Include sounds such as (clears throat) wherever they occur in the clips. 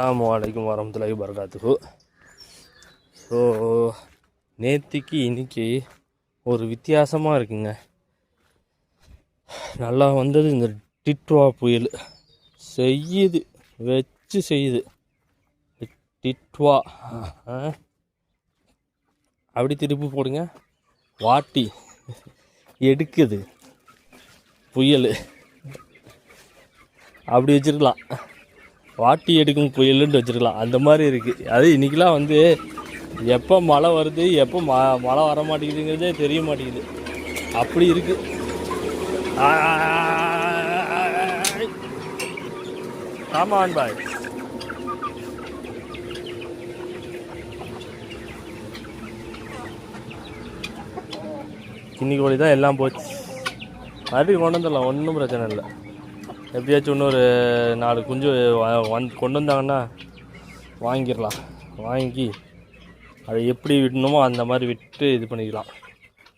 அஸ்லாம் அலைக்கும் வரமத்துலாஹி வரகாத்துஹு ஸோ நேற்றுக்கு இன்னைக்கு ஒரு வித்தியாசமாக இருக்குங்க. நல்லா வந்தது இந்த டிட்வா புயல். செய்யுது வச்சு செய்யுது. டிட்வா ஆ. அப்படி திருப்பி போடுங்க. வாட்டி எடுக்குது புயல். அப்படி வச்சிருக்கலாம். வாட்டி எடுக்கும் புயலுன்னு வச்சிருக்கலாம். அந்த மாதிரி இருக்குது அது இன்றைக்கெலாம் வந்து எப்போ மழை வருது எப்போ ம மழை வர மாட்டேங்குதுங்கிறதே தெரிய மாட்டேங்குது. அப்படி இருக்கு. ஆமாம் பாய் இன்னைக்கு கோழி தான் எல்லாம் போச்சு. மறுபடியும் கொண்டு வந்துடலாம். ஒன்றும் பிரச்சனை இல்லை. எப்படியாச்சும் இன்னொரு நாலு குஞ்சு வ- கொண்டு வந்தாங்கன்னா வாங்கிடலாம். வாங்கி அதை எப்படி விடணுமோ அந்த மாதிரி விட்டு இது பண்ணிக்கலாம்.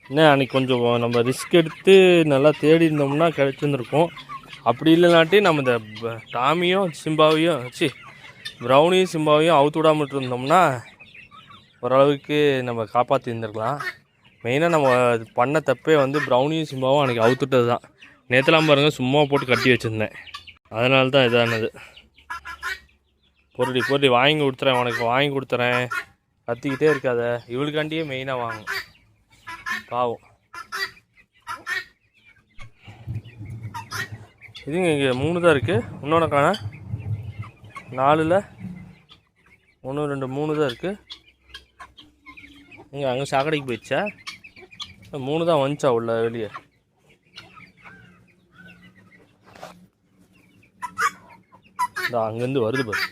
என்ன அன்றைக்கி கொஞ்சம் நம்ம ரிஸ்க் எடுத்து நல்லா தேடி இருந்தோம்னா கிடச்சிருந்துருக்கும். அப்படி இல்லைனாட்டி நம்ம இந்த டாமியும் சிம்பாவையும் சி ப்ரௌனியும் சிம்பாவையும் அவுத்து விடாம இருந்தோம்னா ஓரளவுக்கு நம்ம காப்பாற்றி இருந்திருக்கலாம் மெயினாக நம்ம அது பண்ண தப்பே வந்து ப்ரௌனியும் சிம்பாவும் அன்றைக்கி அவுத்துட்டது தான் நேற்றுலாம் பாருங்கள் சும்மா போட்டு கட்டி வச்சுருந்தேன். அதனால தான் இதானது. பொருடி பொருடி வாங்கி கொடுத்துறேன் உனக்கு வாங்கி கொடுத்துறேன். கத்திக்கிட்டே இருக்காத. இவளுக்காண்டியே மெயினாக வாங்கும் பாவம். இதுங்க இங்கே மூணு தான் இருக்குது இன்னொன்று காண. நாலில் ஒன்று ரெண்டு மூணு தான் இருக்குது இங்கே அங்கே சாக்கடைக்கு போயிடுச்சா? மூணு தான் வந்துச்சா உள்ள வெளியே? அங்கேருந்து வருது பாரு.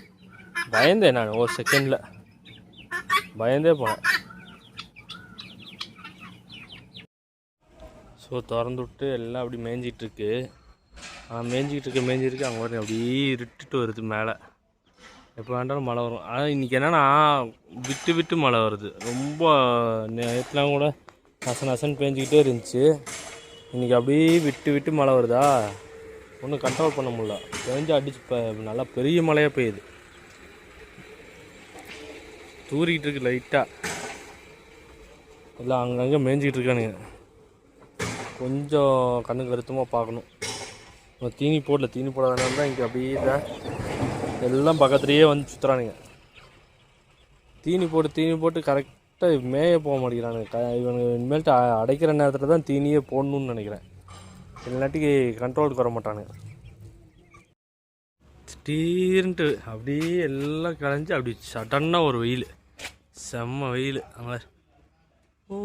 பயந்தேன் நான். ஒரு செகண்டில் பயந்தே போனேன். ஸோ திறந்து விட்டு எல்லாம் அப்படி மேய்ஞ்சிகிட்ருக்கு. ஆ மேய்ஞ்சிக்கிட்டு இருக்க மேய்ஞ்சிருக்கு அங்கே பாருங்க அப்படியே இருட்டுட்டு வருது மேலே. எப்போ வேண்டாலும் மழை வரும். ஆனால் இன்றைக்கி என்னென்னா விட்டு விட்டு மழை வருது. ரொம்ப நேற்றுலாம் கூட நச நசன்னு பேஞ்சிக்கிட்டே இருந்துச்சு. இன்றைக்கி அப்படியே விட்டு விட்டு மழை வருதா? ஒன்றும் கண்ட்ரோல் பண்ண முடியல. பேஞ்சு அடிச்சு இப்போ நல்லா பெரிய மழையாக பெய்யுது. தூரிக்கிட்டு இருக்கு லைட்டாக எல்லாம் அங்கங்கே மேய்ஞ்சிக்கிட்டு இருக்கானுங்க. கொஞ்சம் கண்ணு வருத்தமாக பார்க்கணும். நம்ம தீனி போடல தீனி போடாதனால தான் இங்கே அப்படியே தான் எல்லாம் பக்கத்துலேயே வந்து சுற்றுறானுங்க தீனி போட்டு தீனி போட்டு கரெக்டாக மேய போக மாட்டேங்கிறானுங்க. க இவனுக்கு இனிமேல்ட்டு அடைக்கிற நேரத்தில் தான் தீனியே போடணும்னு நினைக்கிறேன். இல்லாட்டி கண்ட்ரோலுக்கு வர மாட்டானுங்க திடீர்ன்ட்டு அப்படியே எல்லாம் கலைஞ்சி அப்படி சடன்னாக ஒரு வெயில். செம்ம வெயில். அவன் ஓ.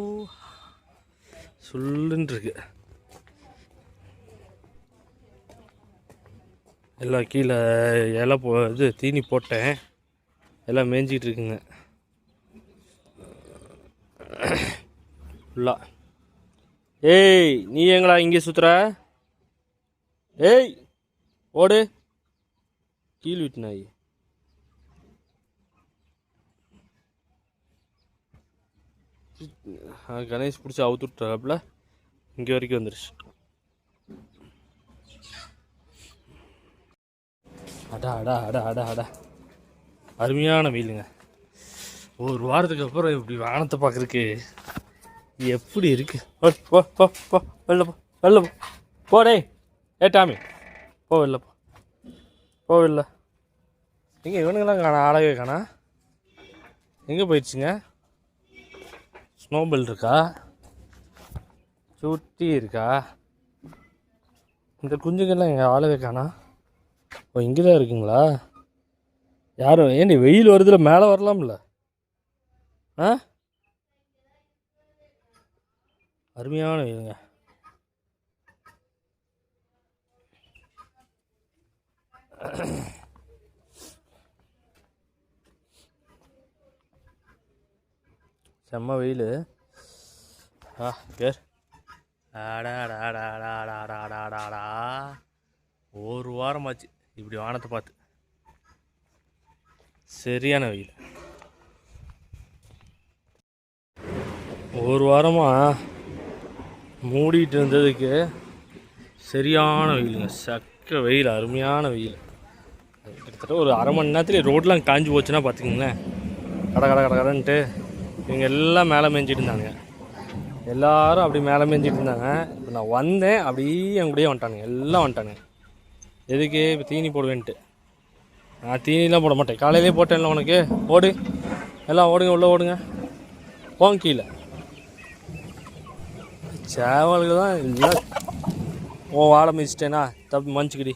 சுள்ளுன்னு எல்லாம் கீழே இலை போ இது தீனி போட்டேன். எல்லாம் மேய்ஞ்சிக்கிட்டு இருக்குங்க. (clears throat) ஃபுல்லாக ஏய் நீ எங்களா இங்கே சுற்றுற ஏய் ஓடு. கீழ் விட்டு நாய் கணேஷ் பிடிச்சி அவுத்து விட்டுறாப்புல. இங்கே வரைக்கும் வந்துருச்சு. அடா அடா அடா அடா அடா. அருமையான வெயிலுங்க. ஒரு வாரத்துக்கு அப்புறம் இப்படி வானத்தை பார்க்குறக்கு எப்படி இருக்கு? ஓ, போ போ போ வெளில போ வெளில போ. டேய். ஏ டாமி. போ வெளில போ. போ வெளில. எங்கே இவனுங்கெல்லாம் காணா ஆளவே காணா? எங்கே போயிடுச்சுங்க? ஸ்னோபல் இருக்கா? சுட்டி இருக்கா? இந்த குஞ்சுங்கெல்லாம் எங்கள் ஆளவே காணா? ஓ இங்கே தான் இருக்குங்களா? யாரும் ஏண்டி வெயில் வருதுல மேலே வரலாம்ல? ஆ? அருமையான வெயிலுங்க செம்ம வெயில். ஆ பேர். ஆடாடாடாடாடாடாடாடா ஒரு வாரமாச்சு இப்படி வானத்தை பார்த்து. சரியான வெயில். ஒரு வாரமாக மூடிட்டு இருந்ததுக்கு சரியான வெயிலுங்க. சக்க வெயில் அருமையான வெயில். கிட்டத்தட்ட ஒரு அரை மணி நேரத்துல ரோட்லாம் காஞ்சி போச்சுன்னா பார்த்துக்கங்களேன் கட கட கட கடன்ட்டு இவங்க எல்லாம் மேலே மேய்ஞ்சிட்டு இருந்தாங்க எல்லாரும் அப்படி மேலே மேய்ஞ்சிட்டு இருந்தாங்க இப்போ நான் வந்தேன் அப்படியே என் கூடயே வந்துட்டானுங்க. எல்லாம் வந்துட்டானுங்க. எதுக்கு இப்போ தீனி போடுவேன்ட்டு? நான் தீனிலாம் போட மாட்டேன். காலையிலே போட்டேன்ல உனக்கு? ஓடு எல்லாம் ஓடுங்க உள்ளே ஓடுங்க. போங்க கீழே. சேவலுக்கு தான் இல்லை ஓ வாழ மிதிச்சிட்டேனா? தப்பி மன்னிச்சுக்கிடி.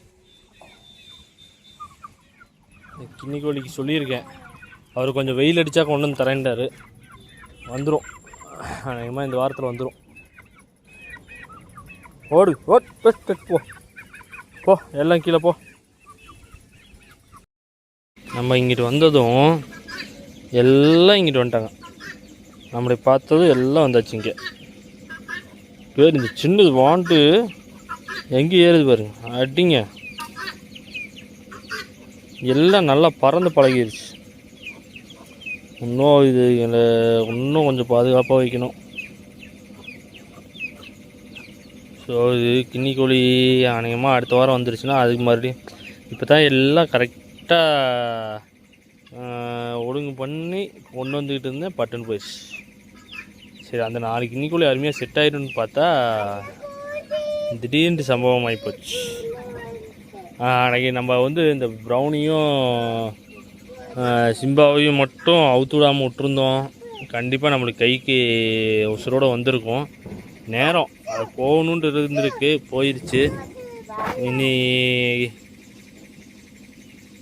கிண்ணிக்கோழிக்கு சொல்லியிருக்கேன். அவர் கொஞ்சம் வெயில் அடித்தா கொண்டு வந்து தரேன்ட்டார் வந்துடும் அநேகமாக இந்த வாரத்தில் வந்துடும் ஓடு ஓட் பெஸ்ட் போ. போ எல்லாம் கீழே போ. நம்ம இங்கிட்டு வந்ததும் எல்லாம் இங்கிட்டு வந்துட்டாங்க. நம்மளை பார்த்ததும் எல்லாம் வந்தாச்சு இங்கே. பேர் இந்த சின்னது வாண்டு எங்கே ஏறுது பாருங்க அடிங்க. எல்லாம் நல்லா பறந்து பழகிருச்சு. இன்னும் இது எங்களை இன்னும் கொஞ்சம் பாதுகாப்பாக வைக்கணும். ஸோ இது கிண்ணி கோழி அநேகமாக அடுத்த வாரம் வந்துருச்சுன்னா அதுக்கு மறுபடியும் இப்போ தான் எல்லாம் கரெக்டாக ஒழுங்கு பண்ணி கொண்டு வந்துக்கிட்டு இருந்தேன் பட்டுன்னு போயிடுச்சு. சரி அந்த நாளைக்கு இன்னைக்குள்ளே அருமையாக செட் ஆயிடும்னு பார்த்தா திடீர்னு சம்பவம் ஆகிப்போச்சு அன்றைக்கி நம்ம வந்து இந்த ப்ரௌனியும் சிம்பாவையும் மட்டும் அவுத்து விடாமல் விட்டுருந்தோம். கண்டிப்பாக நம்மளுக்கு கைக்கு உசுரோட வந்திருக்கும். நேரம் அது போகணுன்ட்டு இருந்திருக்கு போயிடுச்சு இனி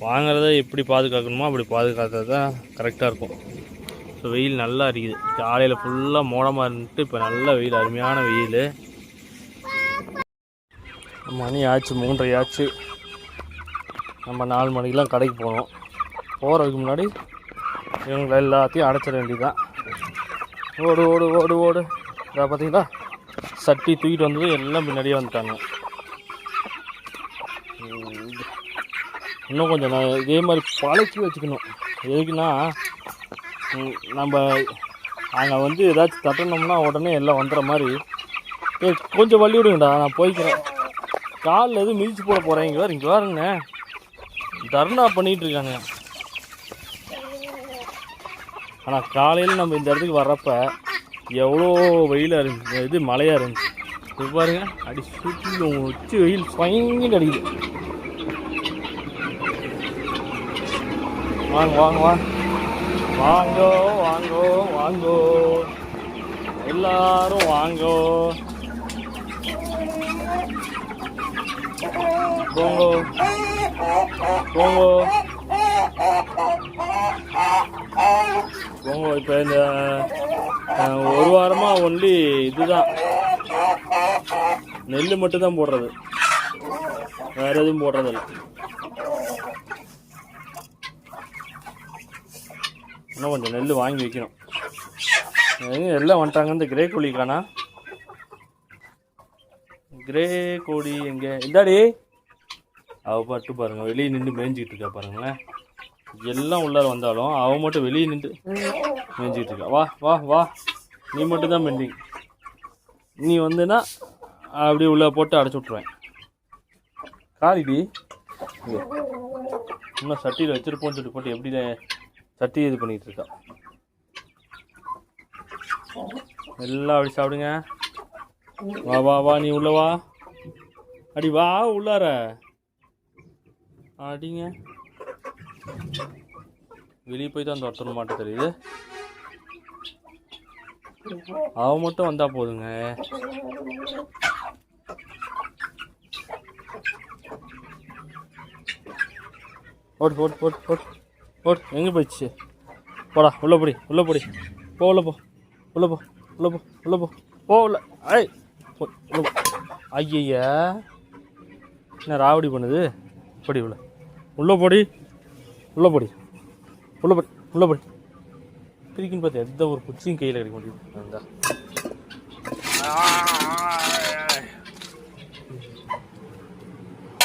வாங்கிறத எப்படி பாதுகாக்கணுமோ அப்படி பாதுகாத்தது தான் கரெக்டாக இருக்கும். ஸோ வெயில் நல்லா இருக்குது காலையில் ஃபுல்லாக மோடமாக இருந்துட்டு இப்போ நல்ல வெயில் அருமையான வெயில். மணி ஆச்சு மூன்றரை ஆச்சு. நம்ம நாலு மணிக்கெலாம் கடைக்கு போகணும் போகிறதுக்கு முன்னாடி இவங்களை எல்லாத்தையும் அடைச்சிட வேண்டியதுதான். ஓடு ஓடு ஓடு ஓடு. இதை பார்த்தீங்களா சட்டி தூக்கிட்டு வந்தது எல்லாம் பின்னாடியே வந்துட்டாங்க. இன்னும் கொஞ்சம் நான் இதே மாதிரி பழக்கி வச்சுக்கணும். எதுக்குன்னா நம்ம அங்கே வந்து ஏதாச்சும் தட்டணும்னா உடனே எல்லாம் வந்துடுற மாதிரி. ஏய் கொஞ்சம் வழி விடுங்கடா நான் போய்க்கிறேன். காலில் எதுவும் மிதிச்சு போட போகிறேன் இங்கே வேறு இங்கே பாருங்க தர்ணா பண்ணிகிட்டு இருக்காங்க ஆனால் காலையில் நம்ம இந்த இடத்துக்கு வர்றப்ப எவ்வளோ வெயிலாக இருந்துச்சு இது மழையாக இருந்துச்சு. இப்போ பாருங்க அடி சுற்றி உச்சி வெயில் பயங்கர அடிக்குது. வாங்க வாங்க வாங்க. வாங்கோ வாங்கோ வாங்கோ. எல்லாரும் வாங்கோ. போங்கோ. போங்கோ. போங்கோ இப்போ இந்த ஒரு வாரமாக ஒன்லி இதுதான். நெல் மட்டும்தான் போடுறது. வேறு எதுவும் போடுறதில்ல. இன்னும் கொஞ்சம் நெல் வாங்கி வைக்கணும். எல்லாம் வந்துட்டாங்க? இந்த கிரே கோழி காணா கிரே கோழி எங்கே? இந்தாடி. அவ பாட்டு பாருங்க. வெளியே நின்று மேய்ஞ்சிக்கிட்டு இருக்கா பாருங்களேன். எல்லாம் உள்ளார வந்தாலும் அவன் மட்டும் வெளியே நின்று மேய்ஞ்சிக்கிட்டு இருக்கா. வா வா வா. நீ மட்டும் தான் பெண்டிங் நீ வந்துன்னா அப்படியே உள்ளே போட்டு அடைச்சி விட்ருவேன் காரிடி. இன்னும் சட்டியில் வச்சுருப்போன்னு சொல்லி போட்டு எப்படி சட்டி இது பண்ணிட்டு இருக்கா. எல்லாம் அப்படி சாப்பிடுங்க. வா வா வா நீ உள்ள வா. அடி வா உள்ளார. அடிங்க. வெளியே போய் தான் துரத்துற மாட்டேன் தெரியுது. அவ மட்டும் வந்தா போதுங்க. ஓடு ஓடு ஓடு ஓடு ஓடு எங்கே போயிடுச்சு? போடா உள்ள போடி உள்ள போடி. போ உள்ள போ உள்ள போ உள்ள போ உள்ள போ. போ உள்ள. ஐ போ, உள்ள போ. என்ன ராவடி பண்ணுது? படி உள்ள. உள்ள போடி உள்ள போடி. உள்ள போடி உள்ள போடி. பிரிக்குன்னு பார்த்து எந்த ஒரு குச்சியும் கையில் கிடைக்க முடியுது அந்த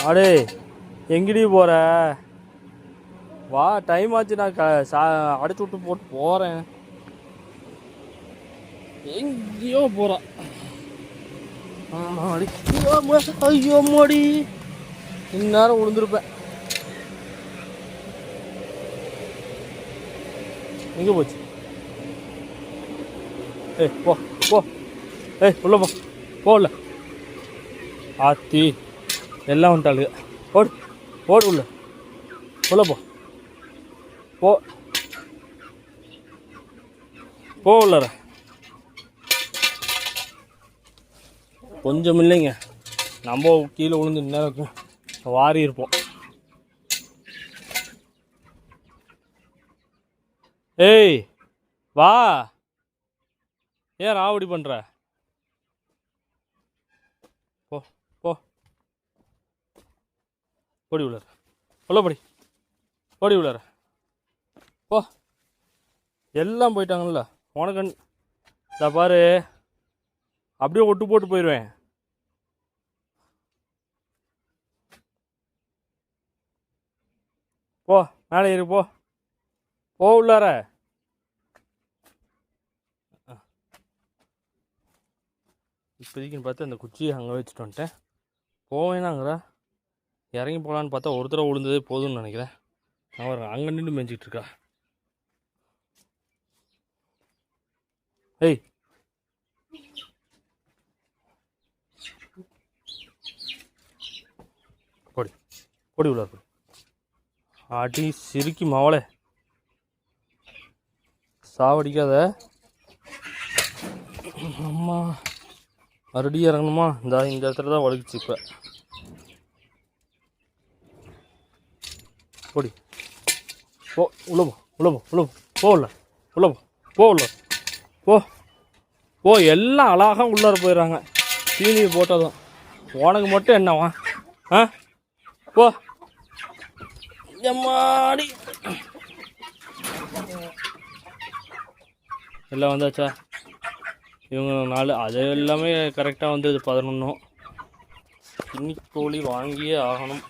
அடே எங்கடி போகிற வா டைம் ஆச்சு நான் க சா அடைச்சி விட்டு போட்டு போகிறேன் எங்கேயோ போகிறான் ஐயோ மோடி இந்நேரம் விழுந்திருப்பேன். எங்கே போச்சு? ஏய் போ போ. ஏய் உள்ள போ. போடல ஆத்தி எல்லாம் வந்துட்டாளுங்க ஓடு ஓடு உள்ள. உள்ள போ. போ. போ உள்ளார. கொஞ்சம் இல்லைங்க. நம்ம கீழே விழுந்து நேரம் வாரி இருப்போம். ஏய் வா. ஏன் ராவடி பண்ணுற போ போ. ஓடி உள்ளார. உள்ள படி. ஓடி உள்ளார. போ. எல்லாம் போயிட்டாங்கல்ல. உனக்கு இந்த பாரு. அப்படியே ஒட்டு போட்டு போயிடுவேன் போ மேலே இரு போ. போ உள்ளார. இப்போதைக்குன்னு பார்த்து அந்த குச்சியை அங்கே வச்சுட்டு வந்துட்டேன். போவேனாங்கிறா. இறங்கி போகலான்னு பார்த்தா ஒருத்தர விழுந்ததே போதும்னு நினைக்கிறேன். அவர் அங்கே நின்று மேய்ஞ்சிட்டு இருக்கா. ஏய். கொடி. கொடி உள்ள அடி சிரிக்கி மாவளே. சாவடிக்காத. அம்மா மறுபடியும் இறங்கணுமா? இந்த இந்த இடத்துல தான் வலிக்குச்சு இப்போ. போடி போ உள்ள போ உள்ள போ உள்ள போ. உள்ள. உள்ள. போ உள்ள. போ. ஓ எல்லாம் அழகாக உள்ளார போயிடுறாங்க தீனி போட்டதும். உனக்கு மட்டும் என்னவா? ஆ? போ. எம்மாடி எல்லாம் வந்தாச்சா? இவங்க நாலு அது எல்லாமே கரெக்டாக வந்தது பதினொன்றும் இன்னைக்கு வாங்கியே ஆகணும்.